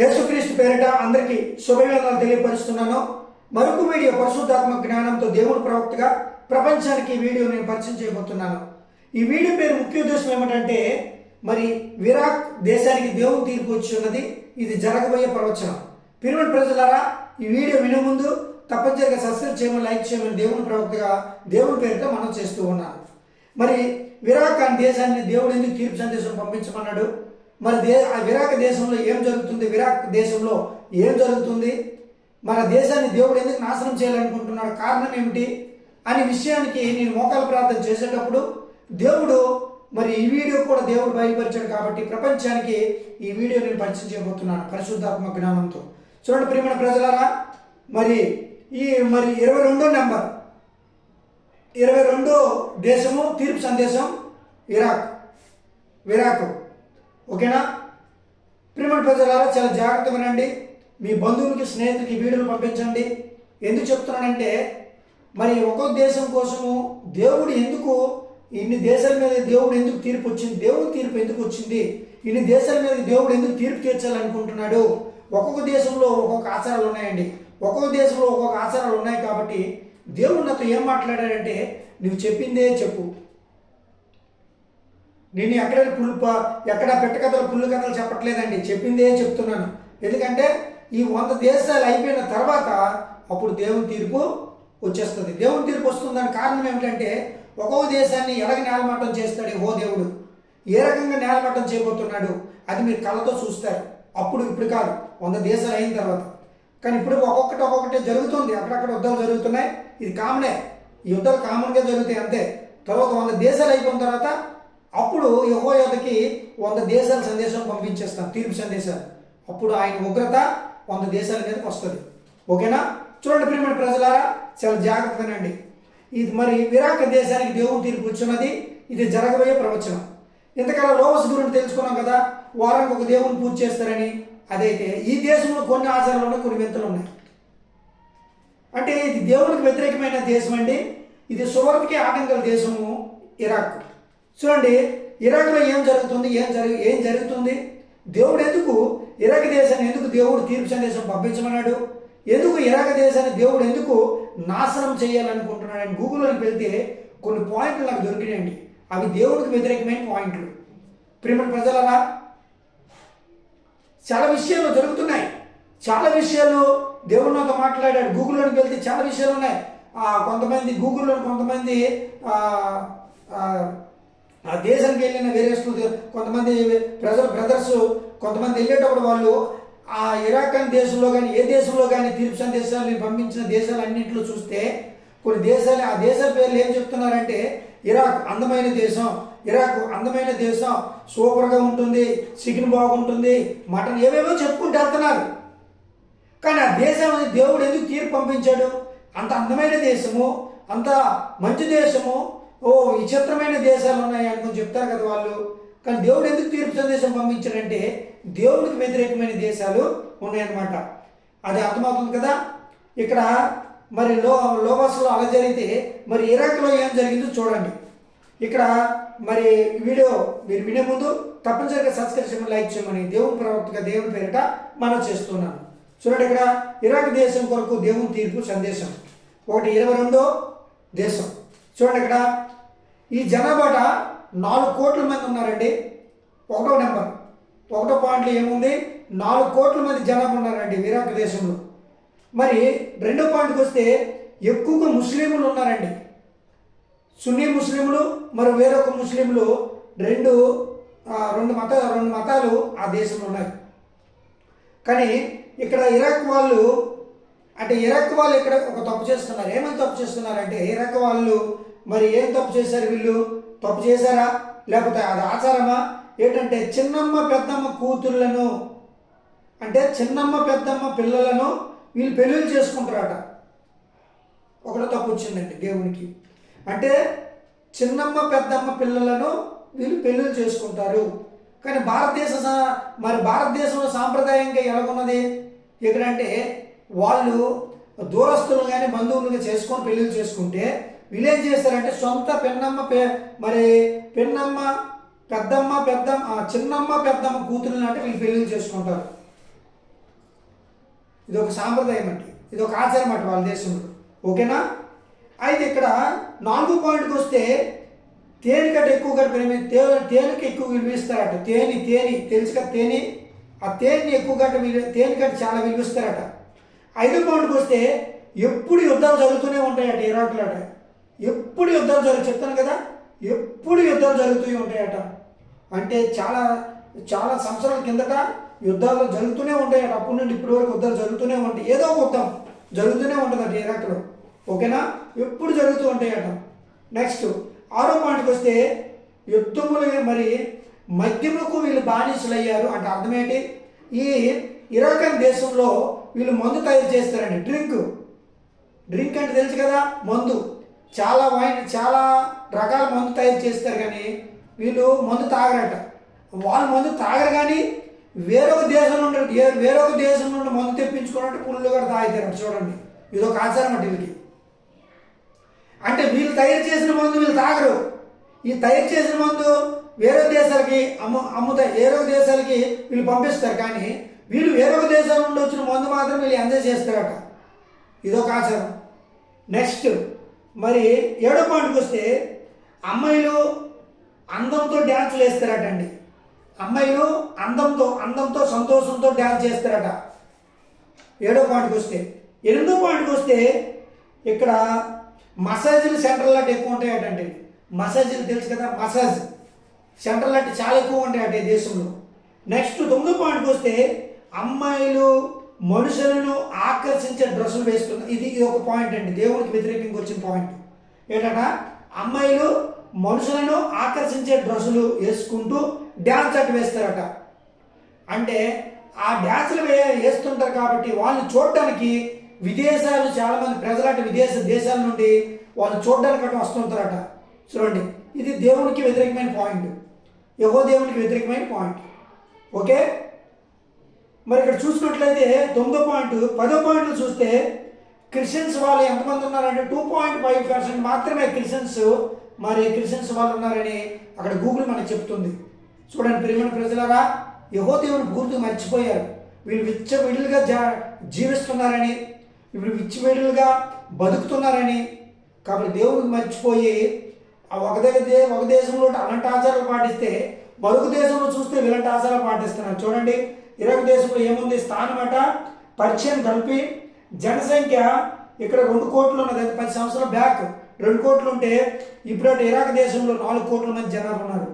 యేసుక్రీస్తు పేరిట అందరికీ శుభవేదనలు తెలియపరుస్తున్నాను. మరొక వీడియో పరిశుద్ధాత్మ జ్ఞానంతో దేవుడు ప్రవక్తగా ప్రపంచానికి ఈ వీడియో నేను పరిచయం చేయబోతున్నాను. ఈ వీడియో పేరు ముఖ్య ఉద్దేశం ఏమిటంటే మరి విరాక్ దేశానికి దేవుని తీర్పు వచ్చి ఉన్నది ఇది జరగబోయే ప్రవచనం. పిరుమల ప్రజలారా ఈ వీడియో వినే ముందు తప్పనిసరిగా సబ్స్క్రైబ్ చేయమని లైక్ చేయమని దేవుని ప్రవక్తగా దేవుని పేరుతో మనం చేస్తూ ఉన్నాను. మరి విరాక్ అనే దేశాన్ని దేవుడు ఎందుకు తీర్పు సందేశం పంపించమన్నాడు? మరి దే ఆ విరాక్ దేశంలో ఏం జరుగుతుంది? విరాక్ దేశంలో ఏం జరుగుతుంది? మన దేశాన్ని దేవుడు ఎందుకు నాశనం చేయాలనుకుంటున్నాడు? కారణం ఏమిటి? అనే విషయానికి నేను మోకాల ప్రార్థన చేసేటప్పుడు దేవుడు మరి ఈ వీడియో కూడా దేవుడు బయలుపరిచాడు కాబట్టి ప్రపంచానికి ఈ వీడియో నేను పరిచయం చేయబోతున్నాను పరిశుద్ధాత్మ జ్ఞానంతో. చూడండి ప్రియమైన ప్రజలారా మరి ఈ మరి ఇరవై రెండో నెంబర్ ఇరవై రెండో దేశము తీర్పు సందేశం ఇరాక్ విరాక్. ఓకేనా? ప్రిమన్ ప్రజలారా చాలా జాగ్రత్తగా వినండి మీ బంధువులకి స్నేహితులకి వీడియోలు పంపించండి. ఎందుకు చెప్తున్నానంటే మరి ఒక్కొక్క దేశం కోసము దేవుడు ఎందుకు ఇన్ని దేశాల మీద దేవుడు ఎందుకు తీర్పు వచ్చింది దేవుడు తీర్పు ఎందుకు వచ్చింది ఇన్ని దేశాల మీద దేవుడు ఎందుకు తీర్పు తీర్చాలనుకుంటున్నాడు? ఒక్కొక్క దేశంలో ఒక్కొక్క ఆచారాలు ఉన్నాయండి. ఒక్కొక్క దేశంలో ఒక్కొక్క ఆచారాలు ఉన్నాయి కాబట్టి దేవుడు నాతో ఏం మాట్లాడాడంటే నువ్వు చెప్పిందే చెప్పు. నేను ఎక్కడ పుల్లు ఎక్కడ పెట్టకథలు పుల్లు కథలు చెప్పట్లేదండి. చెప్పిందే చెప్తున్నాను. ఎందుకంటే ఈ వంద దేశాలు అయిపోయిన తర్వాత అప్పుడు దేవుని తీర్పు వచ్చేస్తుంది. దేవుని తీర్పు వస్తుందని కారణం ఏమిటంటే ఒక్కో దేశాన్ని ఎలాగ నేలమట్టం చేస్తాడు ఓ దేవుడు? ఏ రకంగా నేలమట్టం చేయబోతున్నాడు? అది మీరు కళ్ళతో చూస్తారు. అప్పుడు ఇప్పుడు కాదు. వంద దేశాలు అయిన తర్వాత. కానీ ఇప్పుడు ఒక్కొక్కటి ఒక్కొక్కటి జరుగుతుంది. అక్కడక్కడ యుద్ధాలు జరుగుతున్నాయి. ఇది కామనే. ఈ యుద్ధాలు కామన్గా జరుగుతాయి అంతే. తర్వాత వంద దేశాలు అయిపోయిన తర్వాత అప్పుడు యహోయోధకి వంద దేశాల సందేశం పంపించేస్తాం తీర్పు సందేశం అప్పుడు ఆయన ఉగ్రత వంద దేశాల మీదకి వస్తుంది. ఓకేనా? చూడండి ప్రియమైన ప్రజలారా చాలా జాగ్రత్తగానండి ఇది మరి విరాక దేశానికి దేవుని తీర్పు వచ్చినది ఇది జరగబోయే ప్రవచనం. ఇంతకాలం లోవస్ గురించి తెలుసుకున్నాం కదా వారానికి ఒక దేవుని పూజ చేస్తారని. అదైతే ఈ దేశంలో కొన్ని ఆచారాలు ఉన్నాయి కొన్ని వింతలు ఉన్నాయి. అంటే ఇది దేవునికి వ్యతిరేకమైన దేశం అండి. ఇది సువర్ణకి ఆటంకల దేశము ఇరాక్ చూడండి ఇరాక్లో ఏం జరుగుతుంది ఏం జరుగు ఏం జరుగుతుంది? దేవుడు ఎందుకు ఇరాక్ దేశాన్ని ఎందుకు దేవుడు తీర్పు సందేశం పంపించమన్నాడు? ఎందుకు ఇరాక్ దేశాన్ని దేవుడు ఎందుకు నాశనం చేయాలనుకుంటున్నాడు? అని గూగుల్లోకి వెళ్తే కొన్ని పాయింట్లు నాకు దొరికినాయండి. అవి దేవుడికి వ్యతిరేకమైన పాయింట్లు. ప్రేమ ప్రజలరా చాలా విషయాలు జరుగుతున్నాయి. చాలా విషయాలు దేవుడు నాతో మాట్లాడాడు. గూగుల్లోకి వెళ్తే చాలా విషయాలు ఉన్నాయి. ఆ, కొంతమంది గూగుల్లో కొంతమంది వెళ్ళిన వేరే కొంతమంది ప్రజలు బ్రదర్స్ కొంతమంది వెళ్ళేటప్పుడు వాళ్ళు ఆ ఇరాక్ అనే దేశంలో కానీ ఏ దేశంలో కానీ తీర్పు సందేశాలు పంపించిన దేశాలన్నింటిలో చూస్తే కొన్ని దేశాలు ఆ దేశాల పేర్లు ఏం చెప్తున్నారంటే ఇరాక్ అందమైన దేశం ఇరాక్ అందమైన దేశం సూపర్గా ఉంటుంది చికెన్ బాగుంటుంది మటన్ ఏవేవో చెప్పుకుంటూ వెళ్తున్నారు. కానీ ఆ దేశం దేవుడు ఎందుకు తీర్పు పంపించాడు? అంత అందమైన దేశము అంత మంచి దేశము ఓ విచిత్రమైన దేశాలు ఉన్నాయి అనుకుని చెప్తారు కదా వాళ్ళు. కానీ దేవుడు ఎందుకు తీర్పు సందేశం పంపించాడంటే దేవుడికి వ్యతిరేకమైన దేశాలు ఉన్నాయన్నమాట. అది అర్థమవుతుంది కదా? ఇక్కడ మరి లో లోబస్లో అలా జరిగితే మరి ఇరాక్లో ఏం జరిగిందో చూడండి. ఇక్కడ మరి వీడియో మీరు వినే ముందు తప్పనిసరిగా సబ్స్క్రైబ్ చేయమని లైక్ చేయమని దేవుని ప్రవక్తగా దేవుని పేరిట మనం చేస్తున్నాను. చూడండి ఇక్కడ ఇరాక్ దేశం కొరకు దేవుని తీర్పు సందేశం. ఒకటి ఇరవై రెండో దేశం. చూడండి ఇక్కడ ఈ జనాభాట నాలుగు కోట్ల మంది ఉన్నారండి. ఒకటో నెంబర్. ఒకటో పాయింట్లో ఏముంది? నాలుగు కోట్ల మంది జనాభా ఉన్నారండి ఇరాక్ దేశంలో. మరి రెండో పాయింట్కి వస్తే ఎక్కువగా ముస్లింలు ఉన్నారండి. సున్నీ ముస్లింలు మరి వేరొక ముస్లింలు రెండు రెండు మత రెండు మతాలు ఆ దేశంలో ఉన్నాయి. కానీ ఇక్కడ ఇరాక్ వాళ్ళు అంటే ఇరాక్ వాళ్ళు ఇక్కడ ఒక తప్పు చేస్తున్నారు. ఏమైనా తప్పు చేస్తున్నారంటే ఇరాక్ వాళ్ళు మరి ఏం తప్పు చేశారు వీళ్ళు? తప్పు చేశారా? లేకపోతే అది ఆచారమా? ఏంటంటే చిన్నమ్మ పెద్దమ్మ కూతుర్లను అంటే చిన్నమ్మ పెద్దమ్మ పిల్లలను వీళ్ళు పెళ్ళిళ్ళు చేసుకుంటారట. ఒకటి తప్పు వచ్చిందండి దేవునికి. అంటే చిన్నమ్మ పెద్దమ్మ పిల్లలను వీళ్ళు పెళ్ళిళ్ళు చేసుకుంటారు. కానీ భారతదేశ సా- మరి భారతదేశంలో సాంప్రదాయంగా ఎలాగున్నది? ఎక్కడంటే వాళ్ళు దూరస్తులు కానీ బంధువులుగా చేసుకొని పెళ్ళిళ్ళు చేసుకుంటే వీళ్ళేం చేస్తారంటే సొంత పెన్నమ్మ పే మరి పెన్నమ్మ పెద్దమ్మ పెద్దమ్మ చిన్నమ్మ పెద్దమ్మ కూతురుని అంటే వీళ్ళు పెళ్ళిళ్ళు చేసుకుంటారు. ఇది ఒక సాంప్రదాయం అండి. ఇది ఒక ఆచారం అంటే వాళ్ళ దేశంలో. ఓకేనా? అయితే ఇక్కడ నాలుగు పాయింట్కి వస్తే తేనె కట్ట ఎక్కువ కట్ట తే తేనెకి ఎక్కువ విలువిస్తారట. తేనె తేనె తెలుసు కదా తేనె? ఆ తేనెని ఎక్కువ కట్ట తేనె కట్ట చాలా విలువిస్తారట. ఐదో పాయింట్కి వస్తే ఎప్పుడు యుద్ధాలు జరుగుతూనే ఉంటాయట ఇరాక్లో అట ఎప్పుడు యుద్ధాలు జరుగు చెప్తాను కదా ఎప్పుడు యుద్ధాలు జరుగుతూ ఉంటాయట. అంటే చాలా చాలా సంవత్సరాల కిందట యుద్ధాలు జరుగుతూనే ఉంటాయట. అప్పటి నుండి ఇప్పటి వరకు యుద్ధాలు జరుగుతూనే ఉంటాయి. ఏదో ఒక యుద్ధం జరుగుతూనే ఉంటుందట ఇరాక్లో ఓకేనా? ఎప్పుడు జరుగుతూ ఉంటాయట. నెక్స్ట్ ఆరో పాయింట్కి వస్తే యుద్ధములు మరి మద్యముకు వీళ్ళు బానిసలు అయ్యారు అంటే అర్థమేంటి ఈ ఇరాకన్ దేశంలో వీళ్ళు మందు తయారు చేస్తారండి. డ్రింక్. డ్రింక్ అంటే తెలుసు కదా? మందు. చాలా వైన్ చాలా రకాల మందు తయారు చేస్తారు కానీ వీళ్ళు మందు తాగరట. వాళ్ళు మందు తాగరు కానీ వేరొక దేశం నుండి వేరొక దేశం నుండి మందు తెప్పించుకున్నట్టు పుల్లు కూడా తాగుతారు చూడండి. ఇది ఒక ఆచారం అంటే వీళ్ళకి. అంటే వీళ్ళు తయారు చేసిన మందు వీళ్ళు తాగరు. ఈ తయారు చేసిన మందు వేరే దేశాలకి అమ్ము అమ్ముతాయి వేరొక దేశాలకి వీళ్ళు పంపిస్తారు కానీ వీళ్ళు వేరొక దేశాల నుండి వచ్చిన మందు మాత్రం వీళ్ళు ఎంజాయ్ చేస్తారట. ఇదొక ఆచారం. నెక్స్ట్ మరి ఏడో పాయింట్కి వస్తే అమ్మాయిలు అందంతో డ్యాన్సులు వేస్తారటండి. అమ్మాయిలు అందంతో అందంతో సంతోషంతో డ్యాన్స్ చేస్తారట. ఏడో పాయింట్కి వస్తే. ఎనిమిదో పాయింట్కి వస్తే ఇక్కడ మసాజీలు సెంటర్లు లాంటి ఎక్కువ ఉంటాయటండి. మసాజీలు తెలుసు కదా మసాజ్ సెంటర్ లాంటి చాలా ఎక్కువ ఉంటాయట ఈ దేశంలో. నెక్స్ట్ తొమ్మిదో పాయింట్కి వస్తే అమ్మాయిలు మనుషులను ఆకర్షించే డ్రెస్సులు వేస్తున్నారు ఇది ఇది ఒక పాయింట్ అండి. దేవునికి వ్యతిరేకంగా వచ్చిన పాయింట్ ఏంటంటే? అమ్మాయిలు మనుషులను ఆకర్షించే డ్రెస్సులు వేసుకుంటూ డ్యాన్స్ అటు వేస్తారట. అంటే ఆ డ్యాన్సులు వే వేస్తుంటారు కాబట్టి వాళ్ళని చూడడానికి విదేశాలు చాలామంది మంది విదేశ దేశాల నుండి వాళ్ళు చూడడానికి అటు వస్తుంటారట. చూడండి. ఇది దేవునికి వ్యతిరేకమైన పాయింట్ యహో దేవునికి వ్యతిరేకమైన పాయింట్ ఓకే? మరి ఇక్కడ చూసినట్లయితే తొమ్మిదో పాయింట్ పదో పాయింట్లు చూస్తే క్రిస్టియన్స్ వాళ్ళు ఎంతమంది ఉన్నారంటే టూ పాయింట్ ఫైవ్ పర్సెంట్ మాత్రమే క్రిస్టియన్స్ మరి క్రిస్టియన్స్ వాళ్ళు ఉన్నారని అక్కడ గూగుల్ మనకు చెప్తుంది. చూడండి ప్రియమైన ప్రజలారా యహో దేవుని పూర్తి మర్చిపోయారు. వీళ్ళు విచ్చవిడులుగా జా జీవిస్తున్నారని వీళ్ళు విచ్చవిడులుగా బతుకుతున్నారని. కాబట్టి దేవుడికి మర్చిపోయి ఆ ఒక దగ్గర ఒక దేశంలో అలాంటి ఆచారాలు పాటిస్తే మరొక దేశంలో చూస్తే ఇలాంటి ఆచారాలు పాటిస్తున్నారు. చూడండి ఇరాక్ దేశంలో ఏముంది? స్థానమట పరిచయం కలిపి జనసంఖ్య ఇక్కడ రెండు కోట్లు ఉన్నది. అది పది సంవత్సరాల బ్యాక్. రెండు కోట్లు ఉంటే ఇప్పుడు ఇరాక్ దేశంలో నాలుగు కోట్ల మంది జనాలు ఉన్నారు.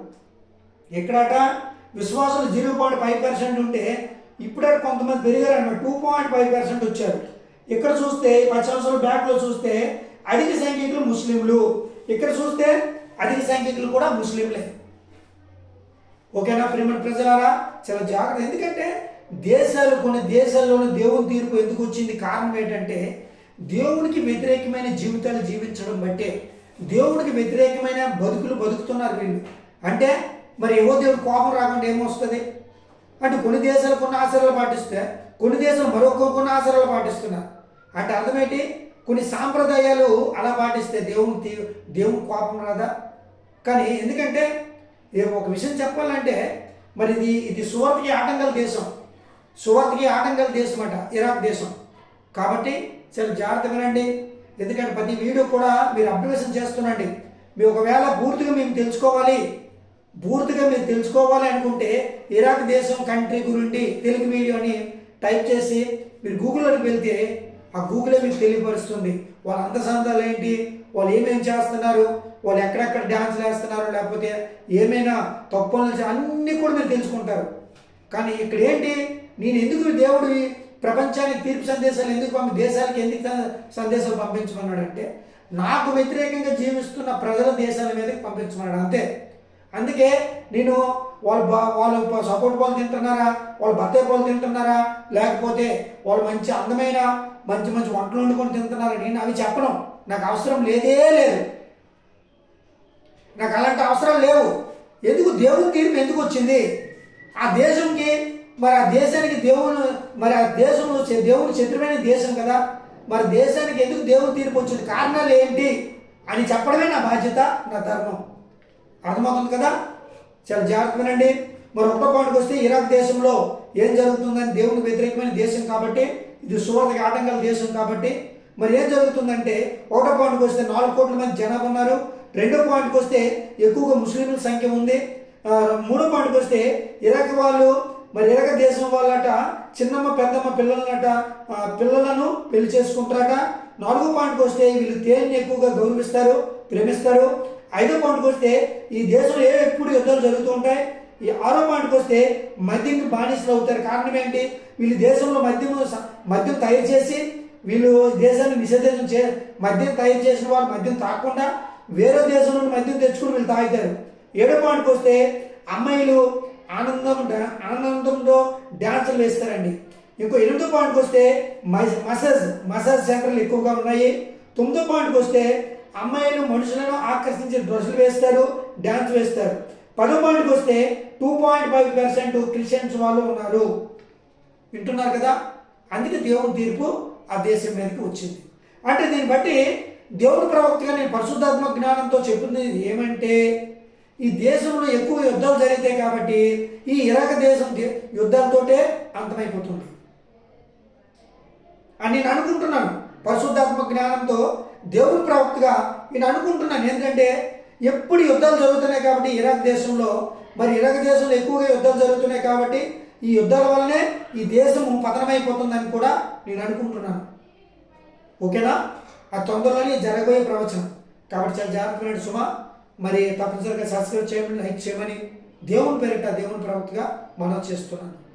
ఎక్కడట? విశ్వాసులు జీరో పాయింట్ ఫైవ్ పర్సెంట్ ఉంటే ఇప్పుడే కొంతమంది పెరిగారు టూ పాయింట్ ఫైవ్ పర్సెంట్ వచ్చారు. ఇక్కడ చూస్తే పది సంవత్సరాల బ్యాక్లో చూస్తే అధిక సంఖ్యకులు ముస్లింలు. ఇక్కడ చూస్తే అధిక సంఖ్యకులు కూడా ముస్లింలే. ఓకేనా ప్రియమైన ప్రజలారా? చాలా జాగ్రత్త. ఎందుకంటే దేశాలు కొన్ని దేశాల్లోని దేవుని తీర్పు ఎందుకు వచ్చింది? కారణం ఏంటంటే దేవునికి వ్యతిరేకమైన జీవితాలు జీవించడం బట్టే దేవునికి వ్యతిరేకమైన బతుకులు బతుకుతున్నారు వీళ్ళు. అంటే మరి ఏవో దేవుడు కోపం రాకుండా ఏమొస్తుంది? అంటే కొన్ని దేశాలు కొన్ని ఆచారాలు పాటిస్తే కొన్ని దేశాలు మరొక కొన్ని ఆచారాలు పాటిస్తున్నారు. అంటే అర్థమేంటి కొన్ని సాంప్రదాయాలు అలా పాటిస్తే దేవుని తీ- దేవుని కోపం రాదా? కానీ ఎందుకంటే ఏ ఒక విషయం చెప్పాలంటే మరి ఇది ఇది సువార్తకి ఆటంకాల దేశం. సువార్తకి ఆటంకాల దేశం అట ఇరాక్ దేశం. కాబట్టి చాలా జాగ్రత్తగా వినండి. ఎందుకంటే ప్రతి వీడియో కూడా మీరు అబ్జర్వేషన్ చేస్తున్నండి మీరు ఒకవేళ పూర్తిగా మేము తెలుసుకోవాలి పూర్తిగా మీరు తెలుసుకోవాలి అనుకుంటే ఇరాక్ దేశం కంట్రీ గురించి తెలుగు వీడియోని టైప్ చేసి మీరు గూగుల్లోకి వెళ్తే ఆ గూగులే మీకు తెలియపరుస్తుంది. వాళ్ళ అంతసందాలు ఏంటి వాళ్ళు ఏమేమి చేస్తున్నారు వాళ్ళు ఎక్కడెక్కడ డ్యాన్స్ వేస్తున్నారు లేకపోతే ఏమైనా తప్పులు అన్నీ కూడా మీరు తెలుసుకుంటారు. కానీ ఇక్కడ ఏంటి? నేను ఎందుకు దేవుడివి ప్రపంచానికి తీర్పు సందేశాలు ఎందుకు పంపి దేశాలకు ఎందుకు స- సందేశాలు పంపించమన్నాడంటే నాకు వ్యతిరేకంగా జీవిస్తున్న ప్రజల దేశాల మీదకి పంపించమన్నాడు. అంతే. అందుకే నేను వాళ్ళు బా వాళ్ళు సపోర్ట్ బాల్ తింటున్నారా? వాళ్ళు బత్తాయి పాలు తింటున్నారా? లేకపోతే వాళ్ళు మంచి అందమైన మంచి మంచి వంటలు వండుకొని తింటున్నారా? నేను అవి చెప్పను. నాకు అవసరం లేదే లేదు. నాకు అలాంటి అవసరాలు లేవు. ఎందుకు దేవుని తీర్పు ఎందుకు వచ్చింది? ఆ దేశంకి మరి ఆ దేశానికి దేవుని మరి ఆ దేశం దేవుని శత్రువైన దేశం కదా. మరి దేశానికి ఎందుకు దేవుని తీర్పు వచ్చింది? కారణాలు ఏంటి? అని చెప్పడమే నా బాధ్యత నా ధర్మం. అర్థమవుతుంది కదా? చాలా జాగ్రత్తనండి మరి ఒక్క పాయింట్కి వస్తే ఇరాక్ దేశంలో ఏం జరుగుతుందని దేవునికి వ్యతిరేకమైన దేశం కాబట్టి ఇది సువర్ణకి ఆటంకాల దేశం కాబట్టి మరి ఏం జరుగుతుందంటే ఒకటో పాయింట్కి వస్తే నాలుగు కోట్ల మంది జనాభా ఉన్నారు. రెండో పాయింట్కి వస్తే ఎక్కువగా ముస్లింల సంఖ్య ఉంది. మూడో పాయింట్కి వస్తే ఇరాక్ వాళ్ళు మరి ఇరాక దేశం వాళ్ళట చిన్నమ్మ పెద్దమ్మ పిల్లలనట పిల్లలను పెళ్ళి చేసుకుంటారట. నాలుగో పాయింట్కి వస్తే వీళ్ళు తేనెని ఎక్కువగా గౌరవిస్తారు ప్రేమిస్తారు. ఐదో పాయింట్కి వస్తే ఈ దేశంలో ఏ ఎప్పుడు యుద్ధాలు జరుగుతూ ఉంటాయి? ఈ ఆరో పాయింట్కి వస్తే మద్యంకి బానిసలు అవుతారు. కారణం ఏంటి? వీళ్ళు దేశంలో మద్యం స- మద్యం తయారు చేసి వీళ్ళు దేశాన్ని నిషేధం చే మద్యం తయారు చేసిన వాళ్ళు మద్యం తాకుండా వేరే దేశం నుండి మద్యం తెచ్చుకుని వీళ్ళు తాగుతారు. ఏడో పాయింట్కి వస్తే అమ్మాయిలు ఆనందం ఆనందంతో డ్యాన్సులు వేస్తారండి. ఇంకో ఎనిమిదో పాయింట్కి వస్తే మసాజ్ మసాజ్ సెంటర్లు ఎక్కువగా ఉన్నాయి. తొమ్మిదో పాయింట్కి వస్తే అమ్మాయిలు మనుషులను ఆకర్షించే డ్రెస్సులు వేస్తారు డ్యాన్స్ వేస్తారు. పదో పాయింట్కి వస్తే two point five percent Christians వాళ్ళు ఉన్నారు. వింటున్నారు కదా? అందుకే దేవుని తీర్పు ఆ దేశం మీదకి వచ్చింది. అంటే దీన్ని బట్టి దేవుని ప్రవక్తగా నేను పరిశుద్ధాత్మ జ్ఞానంతో చెప్పింది ఏమంటే ఈ దేశంలో ఎక్కువ యుద్ధాలు జరుగుతాయి కాబట్టి ఈ ఇరాక దేశం దే- యుద్ధాలతోటే అంతమైపోతుంది. అని నేను అనుకుంటున్నాను. పరిశుద్ధాత్మ జ్ఞానంతో దేవుని ప్రవక్తగా నేను అనుకుంటున్నాను. ఎందుకంటే ఎప్పుడు యుద్ధాలు జరుగుతున్నాయి కాబట్టి ఇరాక్ దేశంలో మరి ఇరాక్ దేశంలో ఎక్కువగా యుద్ధాలు జరుగుతున్నాయి కాబట్టి ఈ యుద్ధాల వల్లనే ఈ దేశం పతనమైపోతుందని కూడా నేను అనుకుంటున్నాను. ఓకేనా? ఆ తొందరలోనే జరగబోయే ప్రవచనం. కాబట్టి చాలా జాగ్రత్తమైన సుమ మరి తప్పనిసరిగా సబ్స్క్రైబ్ చేయమని లైక్ చేయమని దేవుని పేరిట దేవుని ప్రవక్తగా మనం చేస్తున్నాను.